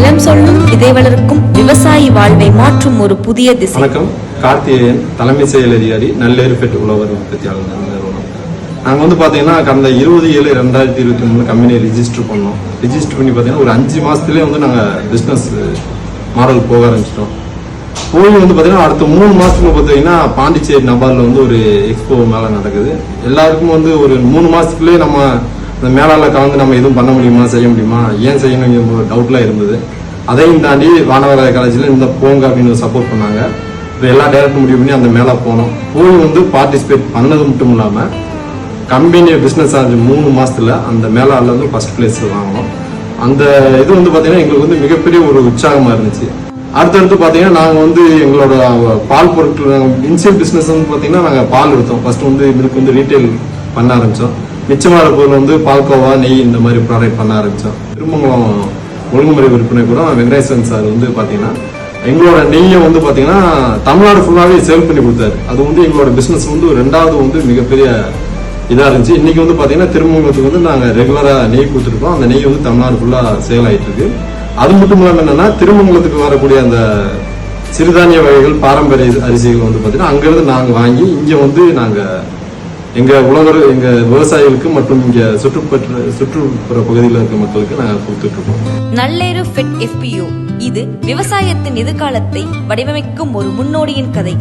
நிலம் சொல்லும் விதை வளர்க்கும் விவசாயி வாழ்வை மாற்றும் ஒரு புதிய திசை. வணக்கம். கார்த்திகேயன் தலைமை செயல் அதிகாரி நல்லேறு பெட் உழவர் உற்பத்தியாளர் நிறுவனம் நாங்கள் வந்து பார்த்தீங்கன்னா கடந்த இருபது ஏழு ரெண்டாயிரத்தி இருபத்தி மூணு கம்பெனியை ரிஜிஸ்டர் பண்ணோம். ரிஜிஸ்டர் பண்ணி பார்த்தீங்கன்னா ஒரு அஞ்சு மாதத்துலேயே வந்து நாங்கள் பிஸ்னஸ் மாடல் போக ஆரம்பிச்சிட்டோம். போய் வந்து பார்த்தீங்கன்னா அடுத்த மூணு மாதத்துக்கு பார்த்தீங்கன்னா பாண்டிச்சேரி நபாரில் வந்து ஒரு எக்ஸ்போ மேலே நடக்குது. எல்லாருக்கும் வந்து ஒரு மூணு மாதத்துக்குள்ளேயே நம்ம இந்த மேலாளர் கலந்து நம்ம எதுவும் பண்ண முடியுமா செய்ய முடியுமா? ஏன் செய்யணுங்கிற ஒரு டவுட்லாம் இருந்தது. அதையும் தாண்டி வானவராய காலேஜில் இந்த போங்க அப்படின்னு சப்போர்ட் பண்ணாங்க. இப்போ எல்லா டேரக்டும் முடிவு பண்ணி அந்த மேலே போனோம். போய் வந்து பார்ட்டிசிபேட் பண்ணது மட்டும் இல்லாமல் கம்பெனி பிஸ்னஸ் ஆச்சு மூணு மாதத்தில் அந்த மேலால வந்து ஃபர்ஸ்ட் பிளேஸ் வாங்கினோம். அந்த இது வந்து பார்த்தீங்கன்னா எங்களுக்கு வந்து மிகப்பெரிய ஒரு உற்சாகமாக இருந்துச்சு. அடுத்தடுத்து பார்த்தீங்கன்னா நாங்கள் வந்து எங்களோட பால் பொருட்கள் இன்சியல் பிஸ்னஸ் வந்து பார்த்தீங்கன்னா நாங்கள் பால் எடுத்தோம். ஃபஸ்ட்டு வந்து மில்க் வந்து ரீட்டைல் பண்ண ஆரம்பித்தோம் மிச்சமான பொருள் வந்து பால்கோவா நெய் இந்த மாதிரி ப்ராடக்ட் பண்ண ஆரம்பித்தோம் திருமங்கலம் ஒழுங்குமுறை விற்பனை கூட வெங்கடேசன் சார் வந்து பார்த்தீங்கன்னா எங்களோட நெய்யை வந்து பார்த்தீங்கன்னா தமிழ்நாடு ஃபுல்லாகவே சேல் பண்ணி கொடுத்தாரு. அது வந்து எங்களோட பிஸ்னஸ் வந்து ரெண்டாவது வந்து மிகப்பெரிய இதாக இருந்துச்சு. இன்றைக்கி வந்து பார்த்தீங்கன்னா திருமங்கலத்துக்கு வந்து நாங்கள் ரெகுலராக நெய் கொடுத்துருக்கோம். அந்த நெய் வந்து தமிழ்நாடு ஃபுல்லாக சேல் ஆகிட்டு இருக்கு அது மட்டும் இல்லாமல் என்னென்னா திருமங்கலத்துக்கு வரக்கூடிய அந்த சிறுதானிய வகைகள் பாரம்பரிய அரிசிகள் வந்து பார்த்தீங்கன்னா அங்கேருந்து நாங்கள் வாங்கி இங்கே வந்து நாங்கள் எங்கள் உழவர் எங்கள் விவசாயிகளுக்கு மற்றும் இங்கே சுற்றுப்பற்ற சுற்றுப்புற பகுதியில் இருக்க மக்களுக்கு நாங்கள் கொடுத்துட்ருக்கோம் நல்லேறு ஃபிட் FPU இது விவசாயத்தின் எதிர்காலத்தை வடிவமைக்கும் ஒரு முன்னோடியின் கதை.